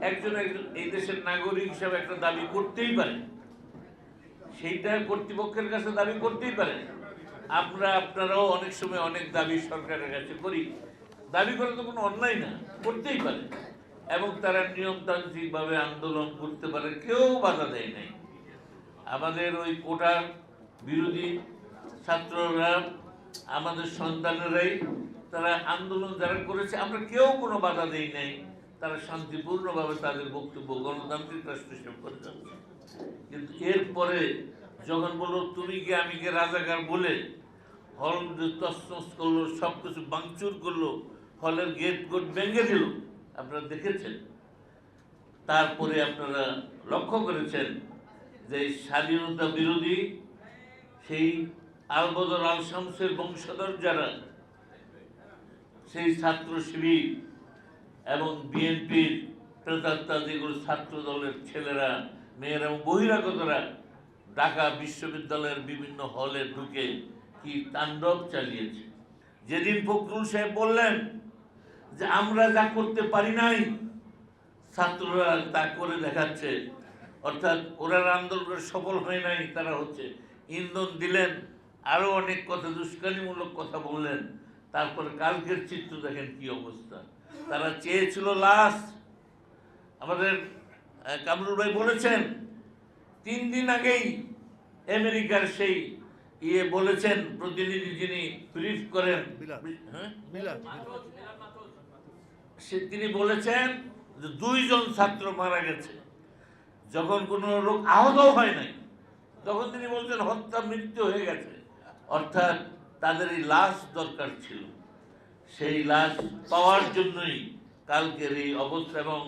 একজন একজন এই দেশের নাগরিক হিসাবে একটা দাবি করতেই পারে। সেইটা কর্তৃপক্ষের কাছে দাবি করতেই পারে। আমরা আপনারাও অনেক সময় অনেক দাবি সরকারের কাছে করি। দাবি করে তো কোনো অন্যায় না, করতেই পারে। এবং তারা নিয়মতান্ত্রিকভাবে আন্দোলন করতে পারে, কেউ বাধা দেয় নাই। আমাদের ওই কোটার বিরোধী ছাত্ররা, আমাদের সন্তানেরাই, তারা আন্দোলন যারা করেছে, আমরা কেউ কোনো বাধা দেই নাই। তারা শান্তিপূর্ণভাবে তাদের বক্তব্য, গণতান্ত্রিক রাষ্ট্র হিসেবে কিন্তু এরপরে যখন বলল, তুমি কি আমি কে রাজাকার বলে হল তসমস করল সব কিছু বাংচুর করল, হলের গেট গোট ভেঙে দিল? আপনারা দেখেছেন। তারপরে আপনারা লক্ষ্য করেছেন যে স্বাধীনতা বিরোধী সেই আলবদর আল শামসের বংশধর যারা, সেই ছাত্র শিবির এবং বিএনপির প্রেতাত্মা যেগুলো ছাত্র দলের ছেলেরা, মেয়েরা এবং বহিরাগতরা ঢাকা বিশ্ববিদ্যালয়ের বিভিন্ন হলে ঢুকে কি তাণ্ডব চালিয়েছে। যেদিন ফখরুল সাহেব বললেন যে, আমরা যা করতে পারি নাই, ছাত্ররা তা করে দেখাচ্ছে। অর্থাৎ ওরা আন্দোলন সফল হয় নাই, তারা হচ্ছে ইন্ধন দিলেন, আরও অনেক কথা দুষ্কানিমূলক কথা বললেন। তারপরে কালকের চিত্র দেখেন কি অবস্থা। তারা চেয়েছিল লাশ। আমাদের কামরুল ভাই বলেছেন তিন দিন আগেই আমেরিকার সেই ইয়ে বলেছেন প্রতিনিধি যিনি ব্রিফ করেন হ্যাঁ? সে তিনি বলেছেন যে দুইজন ছাত্র মারা গেছে। যখন কোনো লোক আহত হয় নাই তখন তিনি বলছেন হত্যা মৃত্যু হয়ে গেছে। অর্থাৎ তাদের এই লাশ দরকার ছিল। সেই লাশ পাওয়ার জন্যই কালকের এই অবস্থা এবং